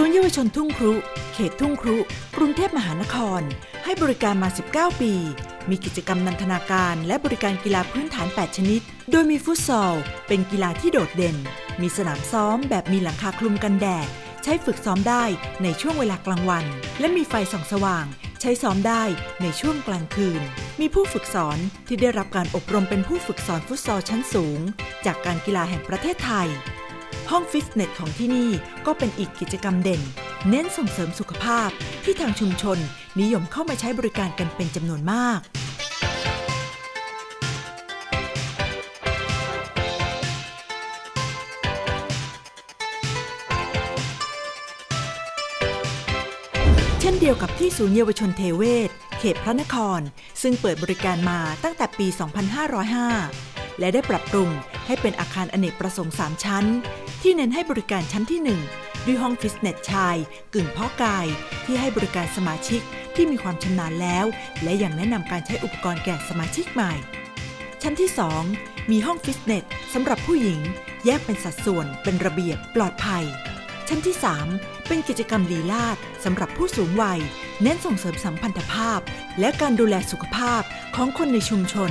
ูนย์เยาวชนทุ่งครุ เขตทุ่งครุ กรุงเทพมหานคร ให้บริการมา 19 ปี มีกิจกรรมนันทนาการ และบริการกีฬาพื้นฐาน 8 ชนิด โดยมีฟุตซอล เป็นกีฬาที่โดดเด่น มีสนามซ้อมแบบมีหลังคาคลุมกันแดด ใช้ฝึกซ้อมได้ในช่วงเวลากลางวัน และมีไฟส่องสว่าง ใช้ซ้อมได้ในช่วงกลางคืน มีผู้ฝึกสอนที่ได้รับการอบรมเป็นผู้ฝึกสอนฟุตซอลชั้นสูง จากการกีฬาแห่งประเทศไทย ห้องฟิตเนสของที่นี่ก็เป็นอีกกิจกรรมเด่น เน้นส่งเสริมสุขภาพที่ทางชุมชน นิยมเข้ามาใช้บริการกันเป็นจำนวนมาก เช่นเดียวกับที่ศูนย์เยาวชนเทเวศ เขตพระนคร ซึ่งเปิดบริการมาตั้งแต่ปี 2505 และได้ปรับปรุง ให้เป็นอาคารอเนกประสงค์ 3 ชั้น ที่เน้นให้บริการชั้นที่ 1 ด้วยห้องฟิตเนสชาย กึ่งเพาะกาย ที่ให้บริการสมาชิกที่มีความชำนาญแล้ว และยังแนะนำการใช้อุปกรณ์แก่สมาชิกใหม่ ชั้นที่ 2 มีห้องฟิตเนสสำหรับผู้หญิง แยกเป็นสัดส่วนเป็นระเบียบปลอดภัย ชั้นที่ 3 เป็นกิจกรรมลีลาดสำหรับผู้สูงวัย เน้นส่งเสริมสัมพันธภาพ และการดูแลสุขภาพของคนในชุมชน